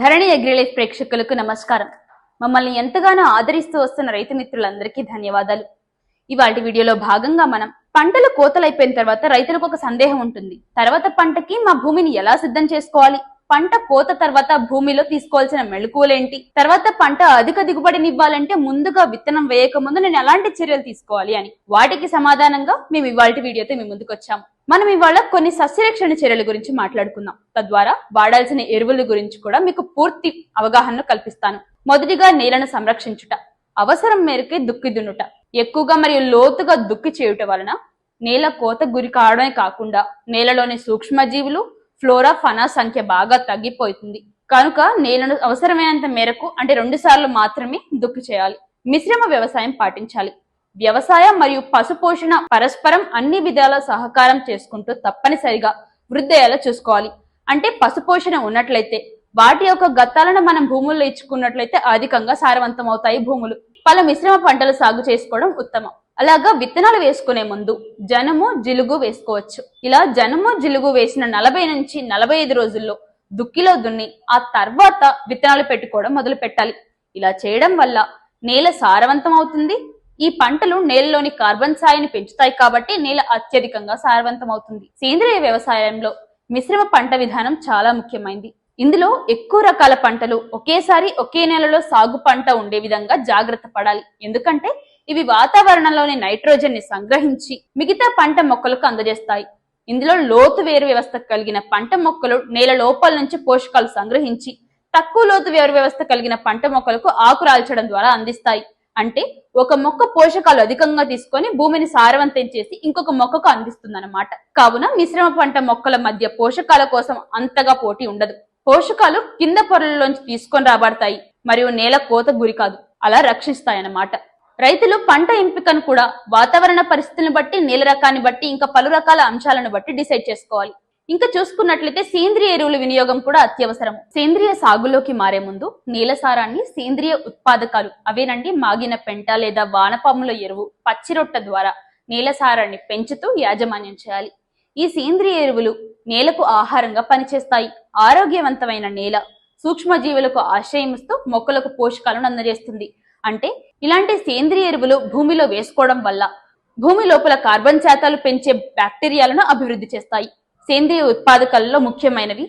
ధరణి Agrilife ప్రేక్షకులకు నమస్కారం. మమ్మల్ని ఎంతగానో ఆదరిస్తూ వస్తున్న రైతు మిత్రులందరికీ ధన్యవాదాలు. ఇవాటి వీడియోలో భాగంగా మనం పంటలు కోతలైపోయిన తర్వాత రైతులకు ఒక సందేహం ఉంటుంది. తర్వాత పంటకి మా భూమిని ఎలా సిద్ధం చేసుకోవాలి? పంట కోత తర్వాత భూమిలో తీసుకోవాల్సిన మెళుకువలేంటి? తర్వాత పంట అధిక దిగుబడినివ్వాలంటే ముందుగా విత్తనం వేయక ముందు నేను ఎలాంటి చర్యలు తీసుకోవాలి అని వాటికి సమాధానంగా మేము ఇవాళ వీడియోతో మీ ముందుకు వచ్చాము మనం ఇవాళ కొన్ని సస్యరక్షణ చర్యల గురించి మాట్లాడుకుందాం. తద్వారా వాడాల్సిన ఎరువుల గురించి కూడా మీకు పూర్తి అవగాహన కల్పిస్తాను. మొదటిగా నేలను సంరక్షించుట అవసరం మేరకే దుక్కి దున్నుట ఎక్కువగా మరియు లోతుగా దుక్కి చేయుట వలన నేల కోత గురి కావడమే కాకుండా నేలలోని సూక్ష్మజీవులు ఫ్లోరా ఫనా సంఖ్య బాగా తగ్గిపోతుంది. కనుక నేలను అవసరమైనంత మేరకు అంటే రెండు సార్లు మాత్రమే దుక్కి చేయాలి. మిశ్రమ వ్యవసాయం పాటించాలి. వ్యవసాయం మరియు పశుపోషణ పరస్పరం అన్ని విధాల సహకారం చేసుకుంటూ తప్పనిసరిగా వృద్ధయ్యేలా చూసుకోవాలి. అంటే పశుపోషణ ఉన్నట్లయితే వాటి యొక్క గత్తాలను మనం భూముల్లో ఇచ్చుకున్నట్లయితే అధికంగా సారవంతం అవుతాయి భూములు. పలు మిశ్రమ పంటలు సాగు చేసుకోవడం ఉత్తమం. అలాగా విత్తనాలు వేసుకునే ముందు జనము జిలుగు వేసుకోవచ్చు. ఇలా జనము జిలుగు వేసిన నలభై నుంచి నలభై ఐదు రోజుల్లో దుక్కిలో దున్ని ఆ తర్వాత విత్తనాలు పెట్టుకోవడం మొదలు పెట్టాలి ఇలా చేయడం వల్ల నేల సారవంతం అవుతుంది ఈ పంటలు నేలలోని కార్బన్ స్థాయిని పెంచుతాయి కాబట్టి నేల అత్యధికంగా సారవంతం అవుతుంది సేంద్రియ వ్యవసాయంలో మిశ్రమ పంట విధానం చాలా ముఖ్యమైనది ఇందులో ఎక్కువ రకాల పంటలు ఒకేసారి ఒకే నెలలో సాగు పంట ఉండే విధంగా జాగ్రత్త పడాలి. ఎందుకంటే ఇవి వాతావరణంలోని నైట్రోజన్ని సంగ్రహించి మిగతా పంట మొక్కలకు అందజేస్తాయి. ఇందులో లోతు వేరు వ్యవస్థ కలిగిన పంట మొక్కలు నేల లోపల నుంచి పోషకాలు సంగ్రహించి తక్కువ లోతు వేరు వ్యవస్థ కలిగిన పంట మొక్కలకు ఆకురాల్చడం ద్వారా అందిస్తాయి. అంటే ఒక మొక్క పోషకాలు అధికంగా తీసుకొని భూమిని సారవంతం చేసి ఇంకొక మొక్కకు అందిస్తుంది కావున మిశ్రమ పంట మొక్కల మధ్య పోషకాల కోసం అంతగా పోటీ ఉండదు. పోషకాలు కింద పొరలలోంచి తీసుకొని రాబడతాయి. మరియు నేల కోత గురి కాదు. అలా రక్షిస్తాయన్నమాట. రైతులు పంట ఎంపికను కూడా వాతావరణ పరిస్థితులను బట్టి నేల రకాన్ని బట్టి ఇంకా పలు రకాల అంశాలను బట్టి డిసైడ్ చేసుకోవాలి. ఇంకా చూసుకున్నట్లయితే సేంద్రియ ఎరువుల వినియోగం కూడా అత్యవసరం. సేంద్రియ సాగులోకి మారే ముందు నేల సారాన్ని సేంద్రియ ఉత్పాదకాలు అవేనండి మాగిన పెంట లేదా వానపాముల ఎరువు పచ్చిరొట్ట ద్వారా నేల సారాన్ని పెంచుతూ యాజమాన్యం చేయాలి. ఈ సేంద్రియ ఎరువులు నేలకు ఆహారంగా పనిచేస్తాయి. ఆరోగ్యవంతమైన నేల సూక్ష్మజీవులకు ఆశ్రయమిస్తూ మొక్కలకు పోషకాలను అందజేస్తుంది. అంటే ఇలాంటి సేంద్రియ ఎరువులు భూమిలో వేసుకోవడం వల్ల భూమి లోపల కార్బన్ శాతాలు పెంచే బ్యాక్టీరియాలను అభివృద్ధి చేస్తాయి. సేంద్రియ ఉత్పాదకాలలో ముఖ్యమైనవి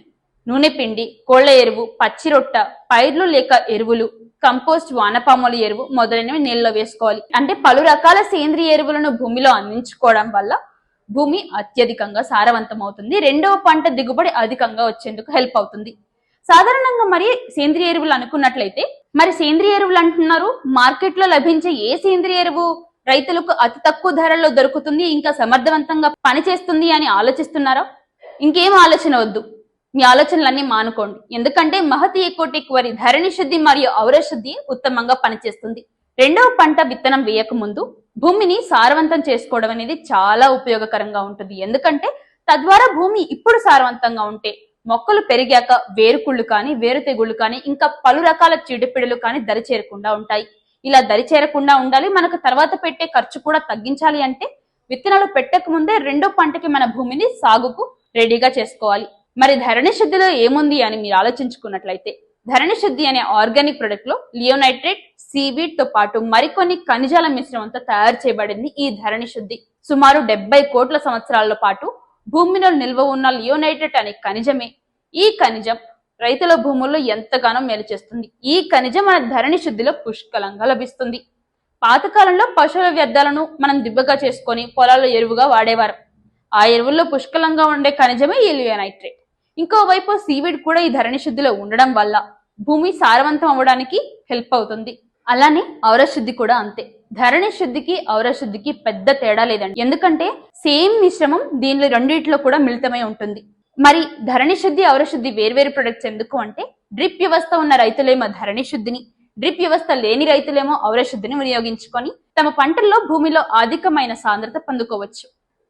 నూనె పిండి కోళ్ళ ఎరువు పచ్చిరొట్ట పైర్లు లేక ఎరువులు కంపోస్ట్ వానపాముల ఎరువు మొదలైనవి నీళ్ళలో వేసుకోవాలి. అంటే పలు రకాల సేంద్రియ ఎరువులను భూమిలో అందించుకోవడం వల్ల భూమి అత్యధికంగా సారవంతం అవుతుంది రెండవ పంట దిగుబడి అధికంగా వచ్చేందుకు హెల్ప్ అవుతుంది. సాధారణంగా మరి సేంద్రియ ఎరువులు అనుకున్నట్లయితే మరి సేంద్రియ ఎరువులు అంటున్నారు మార్కెట్లో లభించే ఏ సేంద్రియ ఎరువు రైతులకు అతి తక్కువ ధరల్లో దొరుకుతుంది ఇంకా సమర్థవంతంగా పనిచేస్తుంది అని ఆలోచిస్తున్నారా? ఇంకేం ఆలోచన వద్దు. మీ ఆలోచనలన్నీ మానుకోండి. ఎందుకంటే మహతి ఎకోటిక్ వరి ధరణి శుద్ధి మరియు ఔరశుద్ధి ఉత్తమంగా పనిచేస్తుంది. రెండవ పంట విత్తనం వేయక ముందు భూమిని సారవంతం చేసుకోవడం అనేది చాలా ఉపయోగకరంగా ఉంటుంది. ఎందుకంటే తద్వారా భూమి ఇప్పుడు సారవంతంగా ఉంటే మొక్కలు పెరిగాక వేరుకుళ్ళు కానీ వేరు తెగుళ్ళు కానీ ఇంకా పలు రకాల చీడపీడలు కానీ దరి చేరకుండా ఉంటాయి. ఇలా దరి చేరకుండా ఉండాలి. మనకు తర్వాత పెట్టే ఖర్చు కూడా తగ్గించాలి అంటే విత్తనాలు పెట్టక ముందే రెండో పంటకి మన భూమిని సాగుకు రెడీగా చేసుకోవాలి. మరి ధరణి శుద్ధిలో ఏముంది అని మీరు ఆలోచించుకున్నట్లయితే ధరణి శుద్ధి అనే ఆర్గానిక్ ప్రొడక్ట్లో లియోనైట్రేట్ సీవీడ్తో పాటు మరికొన్ని ఖనిజాల మిశ్రమంతో తయారు చేయబడింది ఈ ధరణి శుద్ధి. సుమారు డెబ్బై కోట్ల సంవత్సరాల పాటు భూమిలో నిల్వ ఉన్న లియోనైట్రేట్ అనే ఖనిజమే. ఈ ఖనిజం రైతుల భూముల్లో ఎంతగానో మేలు చేస్తుంది. ఈ ఖనిజం మన ధరణి శుద్ధిలో పుష్కలంగా లభిస్తుంది. పాతకాలంలో పశువుల వ్యర్థాలను మనం దిబ్బగా చేసుకొని పొలాల్లో ఎరువుగా వాడేవారు. ఆ ఎరువుల్లో పుష్కలంగా ఉండే ఖనిజమే ఈ లియోనైట్రేట్. ఇంకోవైపు సీవిడ్ కూడా ఈ ధరణి శుద్ధిలో ఉండడం వల్ల భూమి సారవంతం అవ్వడానికి హెల్ప్ అవుతుంది. అలానే ఔరశుద్ధి కూడా అంతే. ధరణి శుద్ధికి ఔరశుద్ధికి పెద్ద తేడా లేదండి. ఎందుకంటే సేమ్ మిశ్రమం దీనిలో రెండింటిలో కూడా మిళితమై ఉంటుంది. మరి ధరణి శుద్ధి ఔరశుద్ధి వేర్వేరు ప్రొడక్ట్స్ ఎందుకు అంటే డ్రిప్ వ్యవస్థ ఉన్న రైతులేమో ధరణి శుద్ధిని డ్రిప్ వ్యవస్థ లేని రైతులేమో ఔరశుద్ధిని వినియోగించుకొని తమ పంటల్లో భూమిలో అధికమైన సాంద్రత పొందుకోవచ్చు.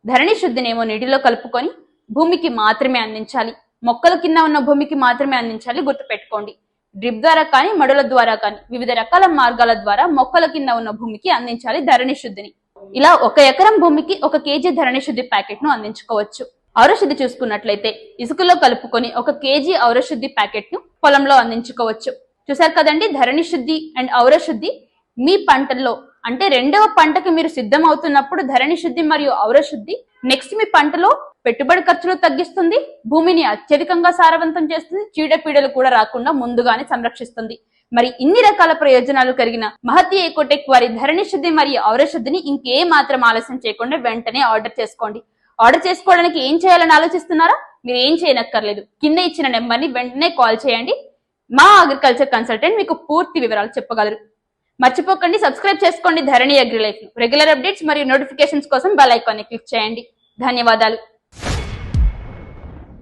ధరణి శుద్ధినేమో నీటిలో కలుపుకొని భూమికి మాత్రమే అందించాలి. మొక్కల కింద ఉన్న భూమికి మాత్రమే అందించాలి గుర్తుపెట్టుకోండి. డ్రిప్ ద్వారా కానీ మడుల ద్వారా కానీ వివిధ రకాల మార్గాల ద్వారా మొక్కల కింద ఉన్న భూమికి అందించాలి ధరణి శుద్ధిని. ఇలా ఒక ఎకరం భూమికి ఒక కేజీ ధరణి శుద్ధి ప్యాకెట్ను అందించుకోవచ్చు ఔరశుద్ధి చూసుకున్నట్లయితే ఇసుకలో కలుపుకొని ఒక కేజీ ఔరశుద్ధి ప్యాకెట్ను పొలంలో అందించుకోవచ్చు. చూసారు కదండి? ధరణి శుద్ధి అండ్ ఔరశుద్ధి మీ పంటల్లో అంటే రెండవ పంటకి మీరు సిద్ధం అవుతున్నప్పుడు ధరణి శుద్ధి మరియు ఔర శుద్ధి. నెక్స్ట్ మీ పంటలో పెట్టుబడి ఖర్చులు తగ్గిస్తుంది. భూమిని అత్యధికంగా సారవంతం చేస్తుంది. చీడపీడలు కూడా రాకుండా ముందుగానే సంరక్షిస్తుంది. మరి ఇన్ని రకాల ప్రయోజనాలు కలిగిన మహతి ఎకోటెక్ వారి ధరణి శుద్ధి మరియు ఔర శుద్ధిని ఇంకే మాత్రం ఆలస్యం చేయకుండా వెంటనే ఆర్డర్ చేసుకోండి. ఆర్డర్ చేసుకోవడానికి ఏం చేయాలని ఆలోచిస్తున్నారా? మీరు ఏం చేయనక్కర్లేదు. కింద ఇచ్చిన నెంబర్ని వెంటనే కాల్ చేయండి. మా అగ్రికల్చర్ కన్సల్టెంట్ మీకు పూర్తి వివరాలు చెప్పగలరు. మర్చిపోకండి సబ్స్క్రైబ్ చేసుకోండి ధరణి అగ్రిలైఫ్ రెగ్యులర్ అప్డేట్స్ మరియు నోటిఫికేషన్స్ కోసం బెల్ ఐకాన్ని క్లిక్ చేయండి. ధన్యవాదాలు.